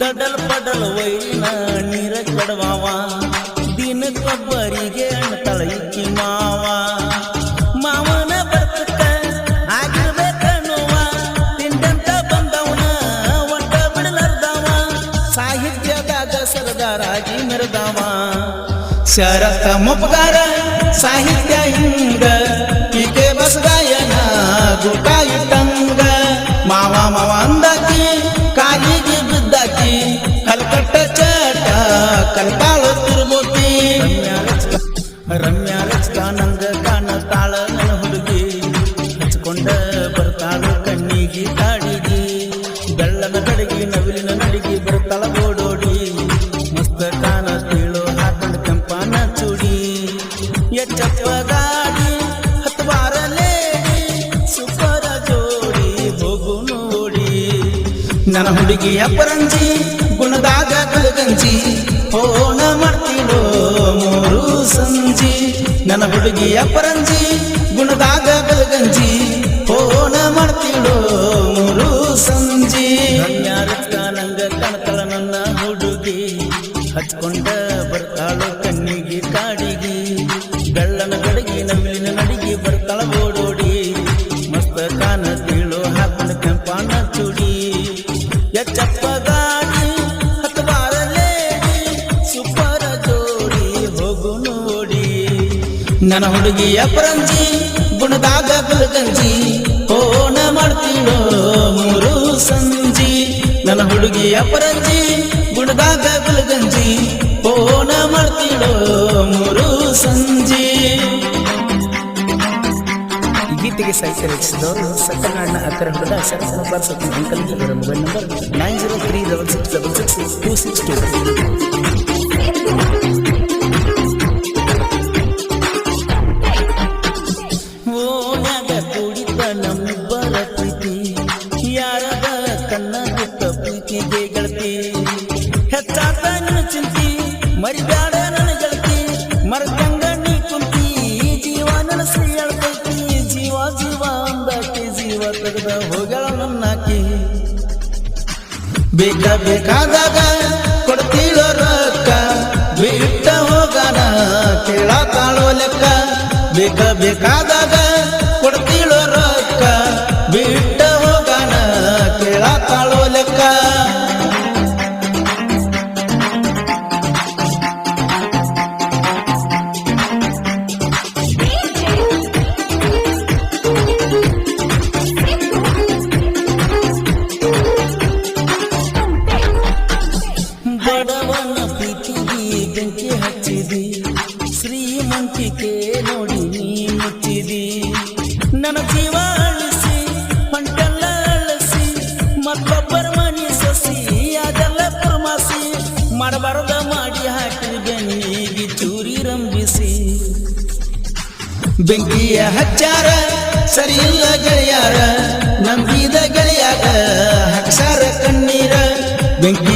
ದಡಲ್ ಪಡಲ್ ವೈನ ನೀರ ಕಡವಾವ. ದಿನ ಕೊಬ್ಬರಿಗೆ ಇಕ್ಕಿ ಮಾವ. ಮಾವನ ಬರ್ತಕ್ಕ ಆಗಿರ್ಬೇಕನ್ನುವ. ತಿಂಡಂತ ಬಂದವನ ಒಟ್ಟ ಬಿಡಲಾರ್ದವ. ಸಾಹಿತ್ಯದಾಗ ಸರದಾರಾಗಿ ಮೆರೆದವ. ಶರತ ಮುಪಕಾರ ಸಾಹಿತ್ಯ ಹಿಂಗ. ಈಕೆ ಬಸದಾಯನ ಗುಟಾಯಿ ತಂಗ. ಮಾವ ಮಾವ ಅಂದಾಕಿ ನನ್ನ ಹುಡುಗಿಯ ಪರಂಜಿ, ಗುಣದಾಗ ಕಲಗಂಜಿ. ಫೋನ ಮಾಡ್ತೀನೋ ಮೂರು ಸಂಜಿ. ನನ್ನ ಹುಡುಗಿಯ ಪರಂಜಿ, ಗುಣದಾಗ ಕಲಗಂಜಿ. ಫೋನ ಮಾಡ್ತೀನೋ ಮೂರು ಸಂಜಿ. ನಂಗ ಕಣತಳ ನನ್ನ ಹುಡುಗಿ. ಹಚ್ಕೊಂಡ ಬರ್ತಾಳು ಕಣ್ಣಿಗೆ ಕಾಡಿಗೆ. ನನ್ನ ಹುಡುಗಿಯ ಪ್ರಂಜಿ, ಗುಣದಾಗ ಗುಲಗಂಜಿ ಕೋಣ ಮಾಡ್ತೀಳೋ ಮೂರು ಸಂಜಿ. ನನ್ನ ಹುಡುಗಿಯ ಪ್ರಂಜಿ, ಗುಣದಾಗ ಗುಲಗಂಜಿ ಕೋಣ ಮಾಡ್ತೀಳೋ ಮೂರು ಸಂಜಿ. ಗೀತೆಗೆ ಸಾಹಿತ್ಯ ರಚಿಸಿದವರು ಸತ್ಯನಾರಾಯಣ ಅಕ್ಕರ ಹುಡುಗ Kumar Satya uncle mobile number nine zero three double six double six two six two ಬೇಕ ಬೇಕಾದಾಗ ಕೊಡ್ತೀಳೋ ರೊಕ್ಕ. ಬಿಟ್ಟ ಹೋಗಣ ಕೇಳತಾಳೋ ಲೆಕ್ಕ. ಬೇಕ ಬೇಕಾದಾಗ ಮುಚ್ಚಿದಿ ನನ್ನ ಜೀವ ಅಳಿಸಿ ಹೊಂಟೆಲ್ಲ ಅಳಿಸಿ, ಮತ್ತೊಬ್ಬರ ಮನಿ ಸಸಿ, ಅದೆಲ್ಲ ಪರಮಾಸಿ ಮಾಡಬಾರದ ಮಾಡಿ ಹಾಕಿದ ಬೆನ್ನಿಗೆ ಚೂರಿ ರಂಬಿಸಿ ಬೆಂಕಿಯ ಹಚ್ಚಾರ, ಸರಿಯಿಲ್ಲ ಗೆಳೆಯಾರ ನಂಬಿದ ಗೆಳೆಯಾಗ ಹಚ್ಚಾರ ಕಣ್ಣೀರ. ಬೆಂಕಿಯ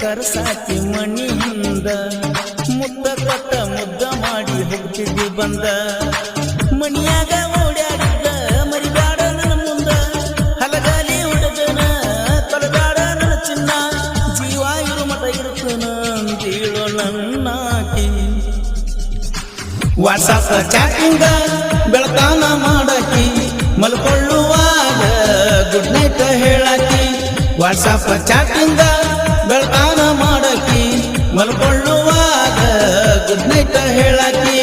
ಕರಸಾಕಿ ಮಣಿಯಿಂದ ಮುದ್ದ ಕೊಟ್ಟ ಮುದ್ದ ಮಾಡಿ ಹುಟ್ಟಿದ್ದು ಬಂದ. ಮಣಿಯಾಗ ಓಡ್ಯಾಡಿದ್ದ, ಮರಿಬ್ಯಾಡ ಮುಂದ. ಹಲಗಾಲಿ ಹುಡುಗನ ಕೊಲಗಾಡ ನನ್ನ ಚಿನ್ನ. ಜೀವ ಇರು ಮಠ ಇರ್ತನ ಅಂತೇಳೋ ನನ್ನಾಕಿ ವಾಟ್ಸಪ್ ಚಾಟಿಂಗ ಬೆಳಕಾನ ಮಾಡಾಕಿ. ಮಲ್ಕೊಳ್ಳುವಾಗ ಗುಡ್ ನೈಟ್ ಹೇಳಕಿ. ವಾಟ್ಸಪ್ ಚಾಟಿಂಗ ಬೆಳತಾನ ಮಾಡಾಕಿ ಮಲ್ಕೊಳ್ಳುವಾಗ ಗುಡ್ ನೈಟ್ ಹೇಳಾಕಿ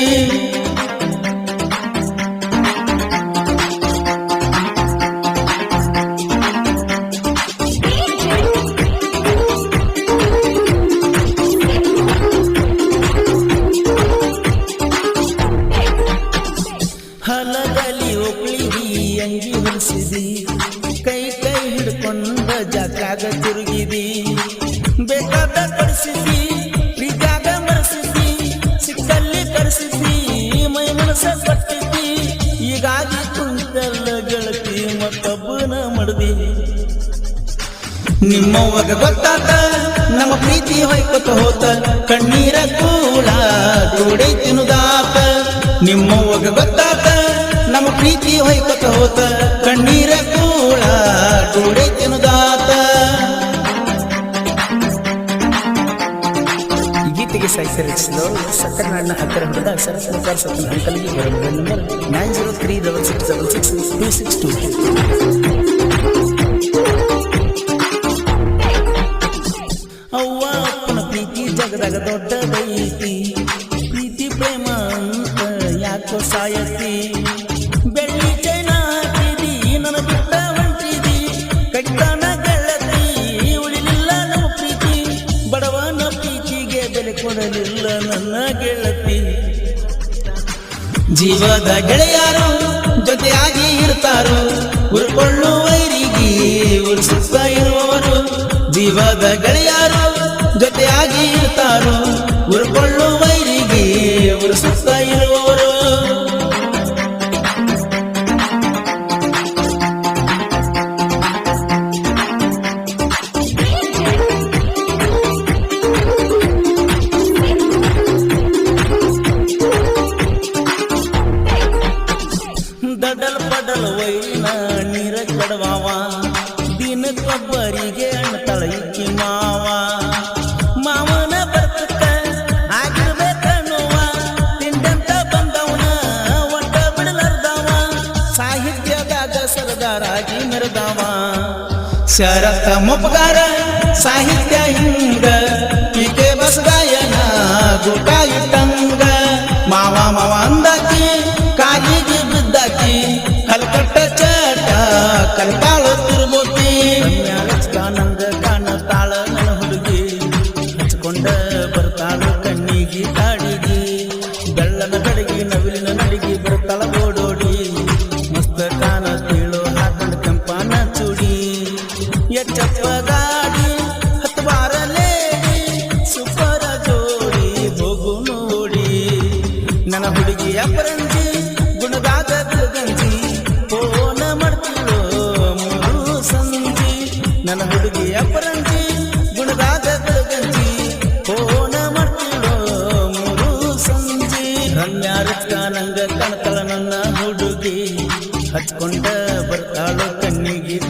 ನಿಮ್ಮವ್ವಗ ಗೊತ್ತಾತ, ನಮ್ಮ ಪ್ರೀತಿ ಹೊಯ್ಕೊತ ಹೋತ, ಕಣ್ಣೀರ ಕೂಳ ಕೂಡೆ ತಿನ್ನುದಾತ ನಿಮ್ಮವ್ವಗ ಗೊತ್ತಾತ, ನಮ್ಮ ಪ್ರೀತಿ ಹೊಯ್ಕೊತ ಹೋತ, ಕಣ್ಣೀರ ಕೂಳ ಕೂಡೆ ತಿನ್ನುದಾತ ಗೀತೆಗೆ ಸಾಹಿತ್ಯ ಸತ್ಯನಾರಾಯಣ ಹತ್ತಿರ ಹಿಡಿದ ಸರಸ್ವತಿ ಸತ್ಯನ ಅಂಕಲ್ಗೆ ಬರೋ number nine zero three double six double six two six two. ದೊಡ್ಡ ದೊಡ್ಡದೈತಿ ಪ್ರೀತಿ, ಪ್ರೇಮ ಅಂತ ಯಾಕೋ ಸಾಯತಿ ಬೆಳ್ಳಿ ಚೈನ ಹಾಕಿದಿ ನನ್ನ ಬಿಟ್ಟ ಹೊಂಟಿದಿ ಕಟ್ಟಾನ ಗೆಳತಿ ಉಳಿಲಿಲ್ಲ ನಮ್ಮ ಪ್ರೀತಿ. ಬಡವನ ಪ್ರೀತಿಗೆ ಬೆಲೆ ಕೊಡಲಿಲ್ಲ ನನ್ನ ಗೆಳತಿ. ಜೀವದ ಗೆಳೆಯರು ಜೊತೆಯಾಗಿ ಇರ್ತಾರೋ. ಉರ್ಕೊಳ್ಳುವೈರಿಗೆ ಉರ್ಸುತ್ತ ಇರುವವರು. ಜೀವದ ಗೆಳೆಯರು ಜೊತೆಯಾಗಿ ಇರ್ತಾರೋ ಉರ್ಕೊಳ್ಳುವೈರಿಗೆ ಸುತ್ತ ಇರುವವರು. ದಡಲ್ ಪಡಲ್ ವೈನ ನೀರ ಕಡವಾವ ದಿನಕ್ಕೊಬ್ಬರಿಗೆ ಅಣ್ಣ ಇಕ್ಕಿ ಮಾವ ಸಾಹಿತ್ಯದಾಗ ಸರದಾರಾಗಿ ಮೆರೆದವ. ಶರತ ಮೊಪ್ಪಗಾರ ಸಾಹಿತ್ಯ ಹಿಂಗ ಈಕೆ ಬಸಗಾಯನ ಗುಟಾಯಿ ತಂಗ. ಮಾವ ಮಾವ ಅಂದಾಕಿ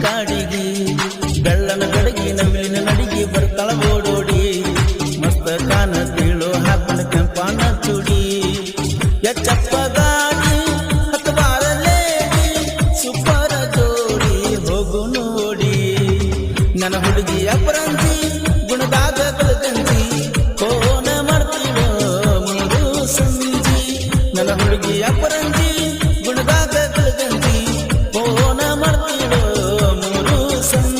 ಕಾಡಿಗೆ ಬೆಳ್ಳನ ಗಡಗಿ ನವಿಲಿನ ನಡಿಗೆ ಬರ್ತಾಳ ಓಡೋಡಿ. ಮಸ್ತ ಕಾನ ತಿಳು ಹಾಕೊಂಡ ಕೆಂಪಾನ ಚೂಡಿ ಎಚ್ಚಪ್ಪ ಗಾಡಿ ಹತ್ತು ಬಾರಲೇ ಸುಪ್ಪರ ಜೋಡಿ ಹೋಗು ನೋಡಿ. ನನ್ನ ಹುಡುಗಿ ಅಪರಂಜಿ